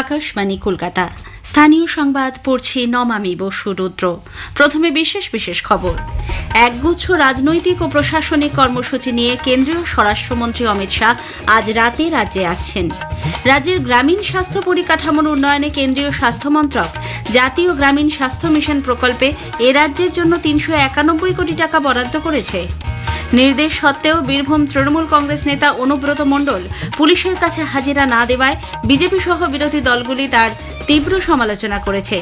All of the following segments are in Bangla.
আকাশবাণী কলকাতা। স্থানীয় সংবাদ পড়ছি নমামি বসু রুদ্র। প্রথমে বিশেষ বিশেষ খবর। একগুচ্ছ রাজনৈতিক ও প্রশাসনিক কর্মসূচি নিয়ে কেন্দ্রীয় স্বরাষ্ট্রমন্ত্রী অমিত শাহ আজ রাতে রাজ্যে আসছেন। রাজ্যের গ্রামীণ স্বাস্থ্য পরিকাঠামোর উন্নয়নে কেন্দ্রীয় স্বাস্থ্য মন্ত্রক জাতীয় গ্রামীণ স্বাস্থ্য মিশন প্রকল্পে এ রাজ্যের জন্য তিনশো একানব্বই কোটি টাকা বরাদ্দ করেছে। নির্দেশ সত্ত্বেও বীরভূম তৃণমূল কংগ্রেস নেতা অনুব্রত মণ্ডল পুলিশের কাছে হাজিরা না দেওয়ায় বিজেপি সহ বিরোধী দলগুলি তার তীব্র সমালোচনা করেছে।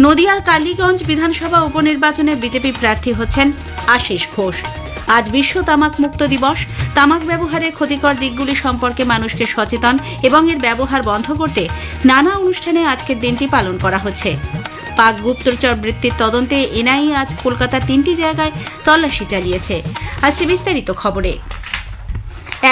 নদিয়ার কালীগঞ্জ বিধানসভা উপনির্বাচনে বিজেপি প্রার্থী হচ্ছেন আশিস ঘোষ। আজ বিশ্ব তামাক মুক্ত দিবস। তামাক ব্যবহারের ক্ষতিকর দিকগুলি সম্পর্কে মানুষকে সচেতন এবং এর ব্যবহার বন্ধ করতে নানা অনুষ্ঠানে আজকের দিনটি পালন করা হচ্ছে। পাক গুপ্তচর বৃত্তির তদন্তে এনআইএ আজ কলকাতার তিনটি জায়গায় তল্লাশি চালিয়েছে। আজকে বিস্তারিত খবরে।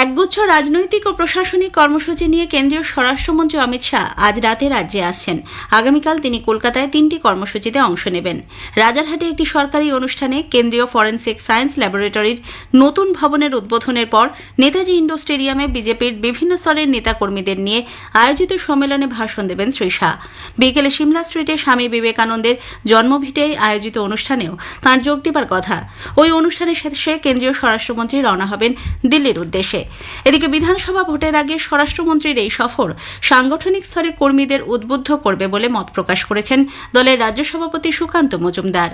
একগুচ্ছ রাজনৈতিক ও প্রশাসনিক কর্মসূচি নিয়ে কেন্দ্রীয় স্বরাষ্ট্রমন্ত্রী অমিত শাহ আজ রাতে রাজ্যে আসছেন। আগামীকাল তিনি কলকাতায় তিনটি কর্মসূচিতে অংশ নেবেন। রাজারহাটে একটি সরকারি অনুষ্ঠানে কেন্দ্রীয় ফরেন্সিক সায়েন্স ল্যাবরেটরির নতুন ভবনের উদ্বোধনের পর নেতাজি ইন্ডো স্টেডিয়ামে বিজেপির বিভিন্ন স্তরের নেতাকর্মীদের নিয়ে আয়োজিত সম্মেলনে ভাষণ দেবেন শ্রী শাহ। বিকেলে সিমলা স্ট্রিটে স্বামী বিবেকানন্দের জন্মভিটে আয়োজিত অনুষ্ঠানেও তাঁর যোগ দেবার কথা। ওই অনুষ্ঠানের শেষে কেন্দ্রীয় স্বরাষ্ট্রমন্ত্রী রওনা হবেন দিল্লির উদ্দেশ্যে। এদিকে বিধানসভা ভোটের আগে স্বরাষ্ট্রমন্ত্রীর এই সফর সাংগঠনিক স্তরে কর্মীদের উদ্বুদ্ধ করবে বলে মত প্রকাশ করেছেন দলের রাজ্য সভাপতি সুকান্ত মজুমদার।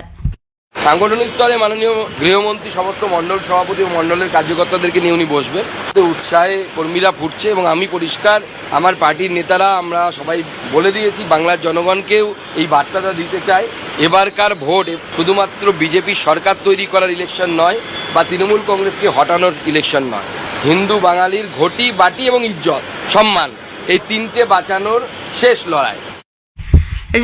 সাংগঠনিক স্তরে মাননীয় গৃহমন্ত্রী সমস্ত মণ্ডল সভাপতি ও মণ্ডলের কার্যকর্তাদেরকে নিয়ে উনি বসবেন। উৎসাহে কর্মীরা ফুটছে এবং আমি পরিষ্কার, আমার পার্টির নেতারা আমরা সবাই বলে দিয়েছি, বাংলার জনগণকেও এই বার্তাটা দিতে চাই। এবারকার ভোট শুধুমাত্র বিজেপি সরকার তৈরি করার ইলেকশন নয়, বা তৃণমূল কংগ্রেসকে হটানোর ইলেকশন নয়। হিন্দু বাঙালির ঘটি, বাটি এবং ইজ্জত, সম্মান, এই তিনটে বাঁচানোর শেষ লড়াই।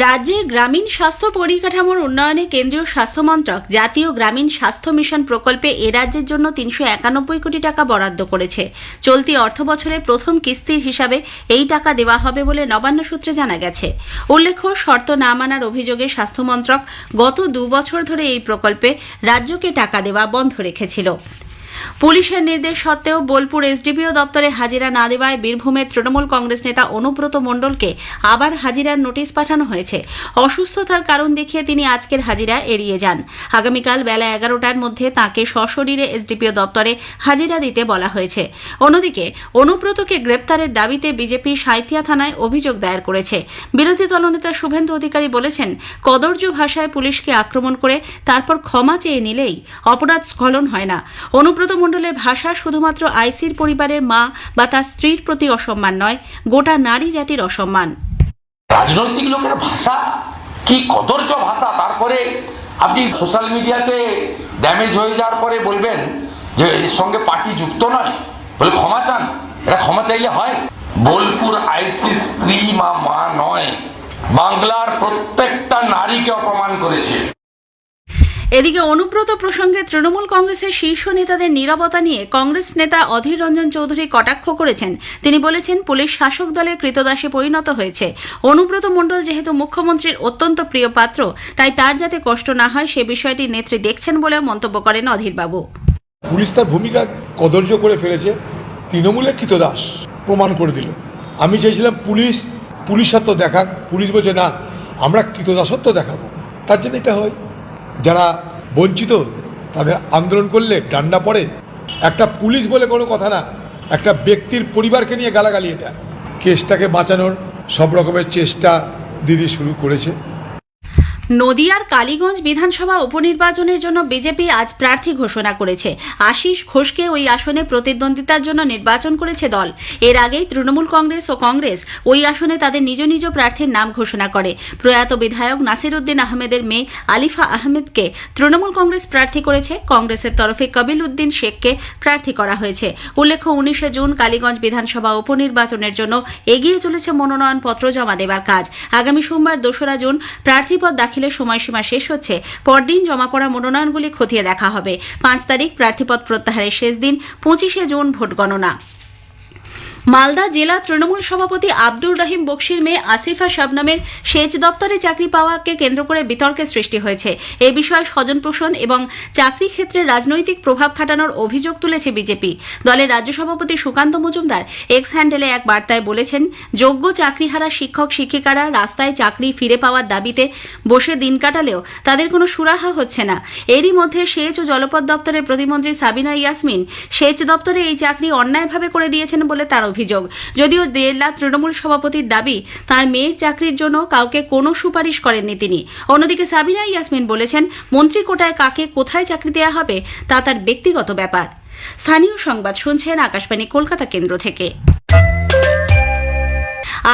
রাজ্যের গ্রামীণ স্বাস্থ্য পরিকাঠামোর উন্নয়নে কেন্দ্রীয় স্বাস্থ্য মন্ত্রক জাতীয় গ্রামীণ স্বাস্থ্য মিশন প্রকল্পে এ রাজ্যের জন্য তিনশো একানব্বই কোটি টাকা বরাদ্দ করেছে। চলতি অর্থ বছরে প্রথম কিস্তির হিসাবে এই টাকা দেওয়া হবে বলে নবান্ন সূত্রে জানা গেছে। উল্লেখ্য, শর্ত না মানার অভিযোগে স্বাস্থ্য মন্ত্রক গত দু বছর ধরে এই প্রকল্পে রাজ্যকে টাকা দেওয়া বন্ধ রেখেছিল। পুলিশের নির্দেশ সত্ত্বেও বোলপুর এসডিপিও দপ্তরে হাজিরা না দেওয়ায় বীরভূমের তৃণমূল কংগ্রেস নেতা অনুব্রত মণ্ডলকে আবার হাজিরার নোটিশ পাঠানো হয়েছে। অসুস্থতার কারণ দেখিয়ে তিনি আজকের হাজিরা এড়িয়ে যান। আগামীকাল বেলা এগারোটার মধ্যে তাকে সশরীরে এসডিপিও দপ্তরে হাজিরা দিতে বলা হয়েছে। অন্যদিকে, অনুব্রতকে গ্রেপ্তারের দাবিতে বিজেপি সাঁইথিয়া থানায় অভিযোগ দায়ের করেছে। বিরোধী দলনেতা শুভেন্দু অধিকারী বলেছেন কদর্য ভাষায় পুলিশকে আক্রমণ করে তারপর ক্ষমা চেয়ে নিলেই অপরাধ স্খলন হয় না। অনুব্রত মণ্ডলের ভাষা শুধুমাত্র আইসির পরিবারের মা বা তার স্ত্রীর প্রতি অসম্মান নয়, গোটা নারী জাতির অসম্মান। রাজনৈতিক লোকের ভাষা কি কদর্য ভাষা? তারপরে আপনি সোশ্যাল মিডিয়াতে ড্যামেজ হয়ে যাওয়ার পরে বলবেন যে এর সঙ্গে পার্টি যুক্ত নয়। বলে ক্ষমা চান। এটা ক্ষমা চাইলে হয়। বোলপুর আইসি স্ত্রী মা মা নয়। বাংলার প্রত্যেকটা নারীকে অপমান করেছে। এদিকে অনুব্রত প্রসঙ্গে তৃণমূল কংগ্রেসের শীর্ষ নেতাদের নীরবতা নিয়ে কংগ্রেস নেতা অধীর রঞ্জন চৌধুরী কটাক্ষ করেছেন। তিনি বলেছেন, পুলিশ শাসক দলের কৃতদাসে পরিণত হয়েছে। অনুব্রত মণ্ডল যেহেতু মুখ্যমন্ত্রীর অত্যন্ত প্রিয় পাত্র, তাই তার যাতে কষ্ট না হয় সে বিষয়টি নেত্রী দেখছেন বলেও মন্তব্য করেন অধীরবাবু। পুলিশ তার ভূমিকা কদর্য করে ফেলেছে, তৃণমূলের কৃতদাস প্রমাণ করে দিল। আমি চেয়েছিলাম পুলিশ পুলিশত্ব দেখাক পুলিশ বলছে, না, আমরা কৃতদাসত্ব দেখাবো। তার জন্য এটা হয়। যারা বঞ্চিত, তাদের আন্দোলন করলে ডান্ডা পড়ে। একটা পুলিশ বলে কোনো কথা না, একটা ব্যক্তির পরিবারকে নিয়ে গালাগালি এটা। কেসটাকে বাঁচানোর সব রকমের চেষ্টা দিদি শুরু করেছে। নদিয়ার কালীগঞ্জ বিধানসভা উপনির্বাচনের জন্য বিজেপি আজ প্রার্থী ঘোষণা করেছে। আশিস ঘোষকে ওই আসনে প্রতিদ্বন্দ্বিতার জন্য নির্বাচন করেছে দল। এর আগেই তৃণমূল কংগ্রেস ও কংগ্রেস ওই আসনে তাদের নিজ নিজ প্রার্থীর নাম ঘোষণা করে। প্রয়াত বিধায়ক নাসির উদ্দিন আহমেদের মেয়ে আলিফা আহমেদকে তৃণমূল কংগ্রেস প্রার্থী করেছে। কংগ্রেসের তরফে কবিল উদ্দিন শেখকে প্রার্থী করা হয়েছে। উল্লেখ্য, উনিশে জুন কালীগঞ্জ বিধানসভা উপনির্বাচনের জন্য এগিয়ে চলেছে মনোনয়নপত্র জমা দেবার কাজ। আগামী সোমবার দোসরা জুন প্রার্থীপদ দাখিলের সময়সীমা শেষ হচ্ছে, পরদিন জমা পড়া মনোনয়নগুলি খতিয়ে দেখা হবে। পাঁচ তারিখ প্রার্থীপদ প্রত্যাহারের শেষ দিন, পঁচিশে জুন ভোট গণনা। মালদা জেলা তৃণমূল সভাপতি আব্দুর রহিম বক্সির মেয়ে আসিফা শাবনামের সেচ দপ্তরে চাকরি পাওয়াকে কেন্দ্র করে বিতর্কের সৃষ্টি হয়েছে। এ বিষয়ে স্বজন পোষণ এবং চাকরি ক্ষেত্রে রাজনৈতিক প্রভাব খাটানোর অভিযোগ তুলেছে বিজেপি। দলের রাজ্য সভাপতি সুকান্ত মজুমদার এক্স হ্যান্ডেলে এক বার্তায় বলেছেন, যোগ্য চাকরিহারা শিক্ষক, শিক্ষিকারা রাস্তায় চাকরি ফিরে পাওয়ার দাবিতে বসে দিন কাটালেও তাদের কোনো সুরাহা হচ্ছে না। এরই মধ্যে সেচ ও জলপথ দপ্তরের প্রতিমন্ত্রী সাবিনা ইয়াসমিন সেচ দপ্তরে এই চাকরি অন্যায়ভাবে করে দিয়েছেন বলে তার অভিযোগ। যদিও জেলা তৃণমূল সভাপতির দাবি, তার মেয়ের চাকরির জন্য কাউকে কোনো সুপারিশ করেননি তিনি। অন্যদিকে সাবিনা ইয়াসমিন বলেছেন, মন্ত্রী কোটায় কাকে কোথায় চাকরি দেওয়া হবে তা তার ব্যক্তিগত ব্যাপার। স্থানীয় সংবাদ শুনছেন আকাশবাণী কলকাতা কেন্দ্র থেকে।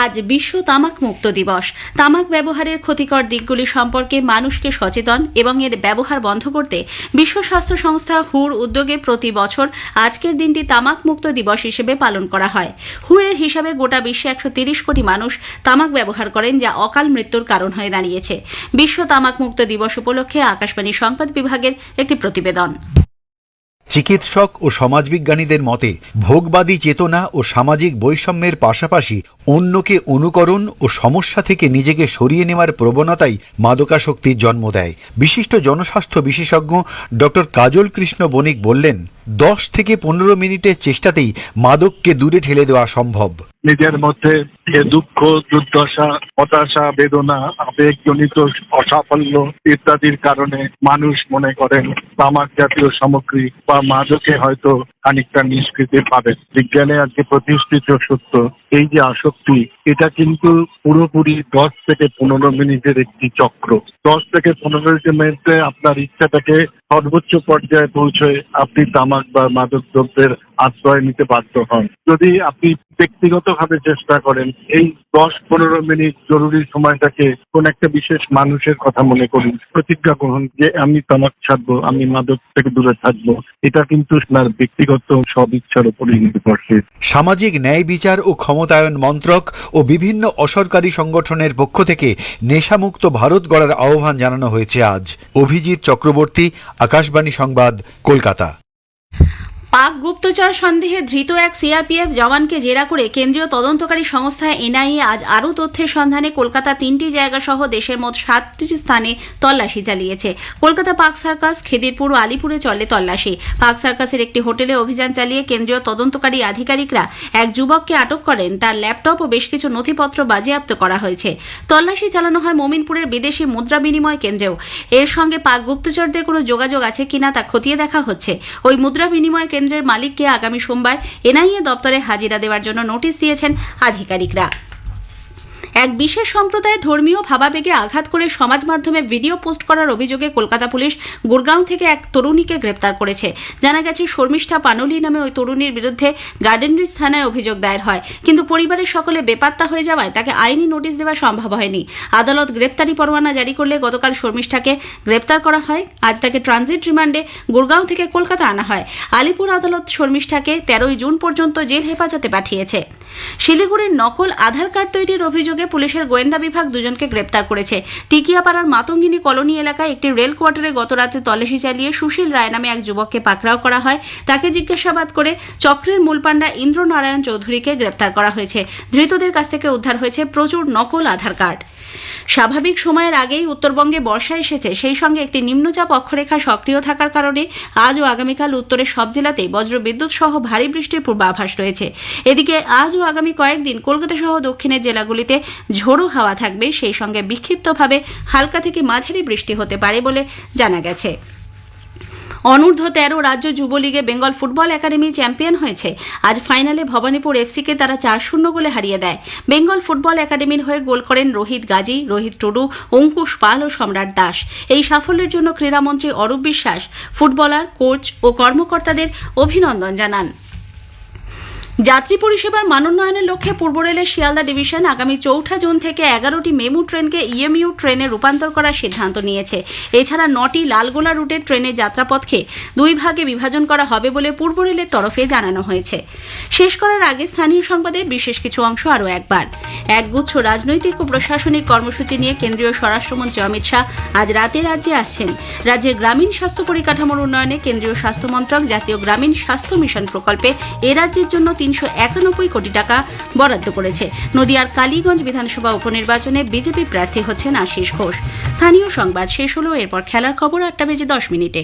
আজ বিশ্ব তামাক মুক্ত দিবস। তামাক ব্যবহারের ক্ষতিকর দিকগুলি সম্পর্কে মানুষকে সচেতন এবং এর ব্যবহার বন্ধ করতে বিশ্ব স্বাস্থ্য সংস্থা হুর উদ্যোগে প্রতি বছর আজকের দিনটি তামাক মুক্ত দিবস হিসেবে পালন করা হয়। হু এর হিসাবে গোটা বিশ্বে একশো কোটি মানুষ তামাক ব্যবহার করেন, যা অকাল মৃত্যুর কারণ হয়ে দাঁড়িয়েছে। বিশ্ব তামাক মুক্ত দিবস উপলক্ষে আকাশবাণী সংবাদ বিভাগের একটি প্রতিবেদন। চিকিৎসক ও সমাজবিজ্ঞানীদের মতে, ভোগবাদী চেতনা ও সামাজিক বৈষম্যের পাশাপাশি অন্যকে অনুকরণ ও সমস্যা থেকে নিজেকে সরিয়ে নেওয়ার প্রবণতাই মাদকাশক্তির জন্ম দেয়। বিশিষ্ট জনস্বাস্থ্য বিশেষজ্ঞ ডক্টর কাজল কৃষ্ণ বণিক বললেন দশ থেকে পনেরো মিনিটের চেষ্টাতেই মাদককে দূরে ঠেলে দেওয়া সম্ভব। নিজের মধ্যে যে দুঃখ, দুর্দশা, হতাশা, বেদনা, আবেগজনিত অসাফল্য ইত্যাদির কারণে মানুষ মনে করেন তামাক জাতীয় সামগ্রী বা মাদকে হয়তো খানিকটা নিষ্কৃতি পাবেন। বিজ্ঞানে আজকে প্রতিষ্ঠিত সত্য এই যে আসক্তি, এটা কিন্তু পুরোপুরি দশ থেকে পনেরো মিনিটের একটি চক্র। দশ থেকে পনেরো মিনিটে আপনার ইচ্ছাটাকে সর্বোচ্চ পর্যায়ে পৌঁছয় আপনি তামাক বা মাদক দ্রব্যের আশ্রয় নিতে বাধ্য হন। যদি আপনি ব্যক্তিগতভাবে চেষ্টা করেন, এই দশ পনেরো মিনিট জরুরি সময়টাকে কোন একটা বিশেষ মানুষের কথা মনে করুন, প্রতিজ্ঞা করুন যে, আমি তামাক ছাড়বো, আমি মাদক থেকে দূরে থাকব। এটা কিন্তু আপনার ব্যক্তিগত সব ইচ্ছার উপরই নির্ভরশীল। সামাজিক ন্যায় বিচার ও ক্ষমতায়ন মন্ত্রক ও বিভিন্ন অসরকারি সংগঠনের পক্ষ থেকে নেশামুক্ত ভারত গড়ার আহ্বান জানানো হয়েছে আজ। অভিজিৎ চক্রবর্তী, আকাশবাণী সংবাদ, কলকাতা। পাক গুপ্তচর সন্দেহে ধৃত এক সিআরপিএফ জওয়ানকে জেরা করে কেন্দ্রীয় তদন্তকারী সংস্থা এনআইএ আজ আরও তথ্যের সন্ধানে কলকাতা তিনটি জায়গা সহ দেশের মোট সাতটি স্থানে তল্লাশি চালিয়েছে। কলকাতা পাক সার্কাস, খেদিরপুর ও আলিপুরে চলে তল্লাশি। পাক সার্কাসের একটি হোটেলে অভিযান চালিয়ে কেন্দ্রীয় তদন্তকারী আধিকারিকরা এক যুবককে আটক করেন। তার ল্যাপটপ ও বেশ কিছু নথিপত্র বাজেয়াপ্ত করা হয়েছে। তল্লাশি চালানো হয় মোমিনপুরের বিদেশি মুদ্রা বিনিময় কেন্দ্রেও। এর সঙ্গে পাক গুপ্তচরদের কোনো যোগাযোগ আছে কিনা তা খতিয়ে দেখা হচ্ছে। ওই মুদ্রা বিনিময় কেন্দ্রের মালিককে আগামী সোমবার এনআইএ দপ্তরে হাজিরা দেওয়ার জন্য নোটিশ দিয়েছেন আধিকারিকরা। এক বিশেষ সম্প্রদায়ের ধর্মীয় ভাবাবেগে আঘাত করে সমাজ মাধ্যমে ভিডিও পোস্ট করার অভিযোগে কলকাতা পুলিশ গুরগাঁও থেকে এক তরুণীকে গ্রেপ্তার করেছে। জানা গেছে, শর্মিষ্ঠা পানলি নামে ওই তরুণীর বিরুদ্ধে গার্ডেনরিজ থানায় অভিযোগ দায়ের হয়। কিন্তু পরিবারের সকলে বেপাত্তা হয়ে যাওয়ায় তাকে আইনি নোটিশ দেওয়া সম্ভব হয়নি। আদালত গ্রেপ্তারি পরোয়ানা জারি করলে গতকাল শর্মিষ্ঠাকে গ্রেপ্তার করা হয়। আজ তাকে ট্রানজিট রিমান্ডে গুরগাঁও থেকে কলকাতা আনা হয়। আলিপুর আদালত শর্মিষ্ঠাকে তেরোই জুন পর্যন্ত জেল হেফাজতে পাঠিয়েছে। শিলিগুড়ির নকল আধার কার্ড তৈরির অভিযোগে পুলিশের গোয়েন্দা বিভাগ দুজনকে গ্রেপ্তার করেছে। টিকিয়াপাড়ার মাতঙ্গিনী কলোনি এলাকায় একটি রেল কোয়ার্টারে গতরাতে তল্লাশি চালিয়ে সুশীল রায় নামে এক যুবককে পাকড়াও করা হয়। তাকে জিজ্ঞাসাবাদ করে চক্রের মূল পাণ্ডা ইন্দ্রনারায়ণ চৌধুরীকে গ্রেপ্তার করা হয়েছে। ধৃতদের কাছ থেকে উদ্ধার হয়েছে প্রচুর নকল আধার কার্ড। স্বাভাবিক সময়ের আগেই উত্তরবঙ্গে বর্ষা এসেছে। সেই সঙ্গে একটি নিম্নচাপ অক্ষরেখা সক্রিয় থাকার কারণে আজ ও আগামীকাল উত্তরের সব জেলাতেই বজ্রবিদ্যুৎ সহ ভারী বৃষ্টির পূর্বাভাস রয়েছে। এদিকে আজ ও আগামী কয়েকদিন কলকাতা সহ দক্ষিণের জেলাগুলিতে ঝোড়ো হাওয়া থাকবে। সেই সঙ্গে বিক্ষিপ্তভাবে হালকা থেকে মাঝারি বৃষ্টি হতে পারে বলে জানা গেছে। অনূর্ধ্ব তেরো রাজ্য যুবলীগে বেঙ্গল ফুটবল একাডেমি চ্যাম্পিয়ন হয়েছে। আজ ফাইনালে ভবানীপুর এফসিকে তারা চার শূন্য গোলে হারিয়ে দেয়। বেঙ্গল ফুটবল একাডেমির হয়ে গোল করেন রোহিত গাজী, রোহিত টুডু, অঙ্কুশ পাল ও সম্রাট দাস। এই সাফল্যের জন্য ক্রীড়ামন্ত্রী অরূপ বিশ্বাস, ফুটবলার, কোচ ও কর্মকর্তাদের অভিনন্দন জানান। যাত্রী পরিষেবার মানোন্নয়নের লক্ষ্যে পূর্ব রেলের শিয়ালদা ডিভিশন আগামী চৌঠা জুন থেকে এগারোটি মেমু ট্রেনকে ইএমইউ ট্রেনে রূপান্তর করার সিদ্ধান্ত নিয়েছে। এছাড়া নটি লালগোলা রুটের ট্রেনের যাত্রাপথকে দুই ভাগে বিভাজন করা হবে বলে পূর্ব রেলের তরফে জানানো হয়েছে। শেষ করার আগে স্থানীয় সংবাদের বিশেষ কিছু অংশ আরও একবার। একগুচ্ছ রাজনৈতিক ও প্রশাসনিক কর্মসূচি নিয়ে কেন্দ্রীয় স্বরাষ্ট্রমন্ত্রী অমিত শাহ আজ রাতে রাজ্যে আসছেন। রাজ্যের গ্রামীণ স্বাস্থ্য পরিকাঠামোর উন্নয়নে কেন্দ্রীয় স্বাস্থ্য মন্ত্রক জাতীয় গ্রামীণ স্বাস্থ্য মিশন প্রকল্পে এ রাজ্যের জন্য তিনশো একানব্বই কোটি টাকা বরাদ্দ করেছে। নদিয়ার কালীগঞ্জ বিধানসভা উপনির্বাচনে বিজেপি প্রার্থী হচ্ছেন আশিস ঘোষ। স্থানীয় সংবাদ শেষ হলো, এরপর খেলার খবর আটটা বেজে দশ মিনিটে।